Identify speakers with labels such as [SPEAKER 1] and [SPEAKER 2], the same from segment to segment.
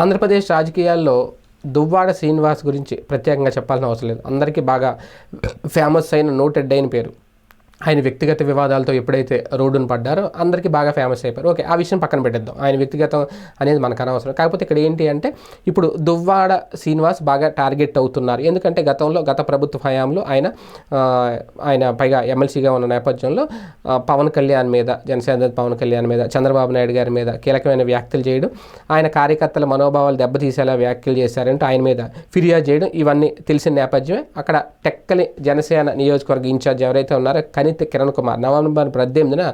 [SPEAKER 1] ఆంధ్రప్రదేశ్ రాజకీయాల్లో దువ్వాడ శ్రీనివాస్ గురించి ప్రత్యేకంగా చెప్పాల్సిన అవసరం లేదు. అందరికీ బాగా ఫేమస్ అయిన నోటెడ్ అయిన పేరు. ఆయన వ్యక్తిగత వివాదాలతో ఎప్పుడైతే రోడ్డును పడ్డారో అందరికీ బాగా ఫేమస్ అయిపోయారు. ఓకే ఆ విషయం పక్కన పెట్టేద్దాం. ఆయన వ్యక్తిగతం అనేది మనకు అనవసరం కాకపోతే ఇక్కడ ఏంటి అంటే ఇప్పుడు దువ్వాడ శ్రీనివాస్ బాగా టార్గెట్ అవుతున్నారు. ఎందుకంటే గతంలో గత ప్రభుత్వ హయాంలో ఆయన ఆయన పైగా ఎమ్మెల్సీగా ఉన్న నేపథ్యంలో పవన్ కళ్యాణ్ మీద జనసేన పవన్ కళ్యాణ్ మీద చంద్రబాబు నాయుడు గారి మీద కీలకమైన వ్యాఖ్యలు చేయడం ఆయన కార్యకర్తల మనోభావాలు దెబ్బతీసేలా వ్యాఖ్యలు చేశారంటూ ఆయన మీద ఫిర్యాదు చేయడం ఇవన్నీ తెలిసిన నేపథ్యమే. అక్కడ టెక్కలి జనసేన నియోజకవర్గ ఇన్ఛార్జ్ ఎవరైతే ఉన్నారో అనిత్ కిరణ్ కుమార్. నవంబర్ పద్దెనిమిదిన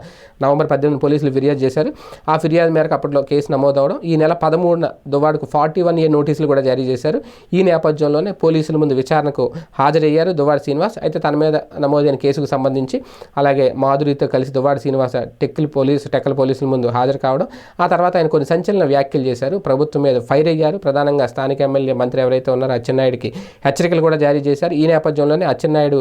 [SPEAKER 1] నవంబర్ పద్దెనిమిది పోలీసులు ఫిర్యాదు చేశారు. ఆ ఫిర్యాదు మేరకు అప్పట్లో కేసు నమోదవడం ఈ నెల పదమూడున దువ్వాడకు ఫార్టీ వన్ ఏ నోటీసులు కూడా జారీ చేశారు. ఈ నేపథ్యంలోనే పోలీసుల ముందు విచారణకు హాజరయ్యారు దువ్వాడ శ్రీనివాస్. అయితే తన మీద నమోదైన కేసుకు సంబంధించి అలాగే మాధురితో కలిసి దువ్వాడ శ్రీనివాస టెక్కల్ పోలీసు టెక్కల్ పోలీసుల ముందు హాజరు కావడం ఆ తర్వాత ఆయన కొన్ని సంచలన వ్యాఖ్యలు చేశారు. ప్రభుత్వం మీద ఫైర్ అయ్యారు. ప్రధానంగా స్థానిక ఎమ్మెల్యే మంత్రి ఎవరైతే ఉన్నారో అచ్చెన్నాయుడికి హెచ్చరికలు కూడా జారీ చేశారు. ఈ నేపథ్యంలోనే అచ్చెన్నాయుడు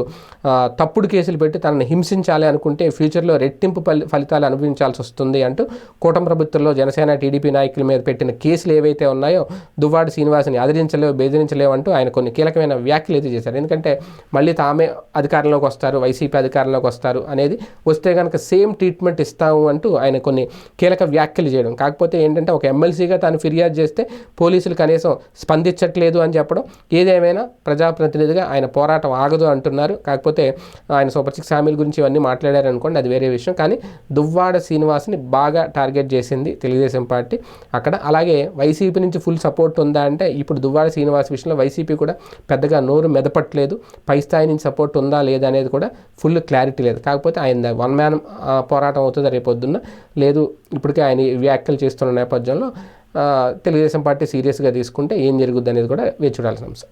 [SPEAKER 1] తప్పుడు కేసులు పెట్టి తనను హింసించాలి అనుకుంటే ఫ్యూచర్లో రెట్టింపు ఫలి- ఫలితాలు అనుభవించాల్సి వస్తుంది అంటూ కూటమి ప్రభుత్వంలో జనసేన టీడీపీ నాయకుల మీద పెట్టిన కేసులు ఏవైతే ఉన్నాయో దువ్వాడు శ్రీనివాస్ని అదిరించలేవు బెదిరించలేవు అంటూ ఆయన కొన్ని కీలకమైన వ్యాఖ్యలు అయితే చేశారు. ఎందుకంటే మళ్ళీ తామే అధికారంలోకి వస్తారు వైసీపీ అధికారంలోకి వస్తారు అనేది వస్తే కనుక సేమ్ ట్రీట్మెంట్ ఇస్తాము అంటూ ఆయన కొన్ని కీలక వ్యాఖ్యలు చేయడం. కాకపోతే ఏంటంటే ఒక ఎమ్మెల్సీగా తాను ఫిర్యాదు చేస్తే పోలీసులు కనీసం స్పందించట్లేదు అని చెప్పడం. ఏదేమైనా ప్రజాప్రతినిధిగా ఆయన పోరాటం ఆగదు అంటున్నారు. కాకపోతే ఆయన సూపర్ సిక్స్ హామీల గురించి ఇవన్నీ మాట్లాడారనుకోండి అది వేరే విషయం. కానీ దువ్వాడ శ్రీనివాస్ని బాగా టార్గెట్ చేసింది తెలుగుదేశం పార్టీ అక్కడ. అలాగే వైసీపీ నుంచి ఫుల్ సపోర్ట్ ఉందా అంటే ఇప్పుడు దువ్వాడ శ్రీనివాస్ విషయంలో వైసీపీ కూడా పెద్దగా నోరు మెదపట్లేదు. పై స్థాయి నుంచి సపోర్ట్ ఉందా లేదా అనేది కూడా ఫుల్ క్లారిటీ లేదు. కాకపోతే ఆయన వన్ మ్యాన్ పోరాటం అవుతుందా రేపొద్దున్న? లేదు ఇప్పటికే ఆయన వ్యాఖ్యలు చేస్తున్న నేపథ్యంలో తెలుగుదేశం పార్టీ సీరియస్గా తీసుకుంటే ఏం జరుగుద్ది అనేది కూడా వేచి చూడాల్సిన అంశం.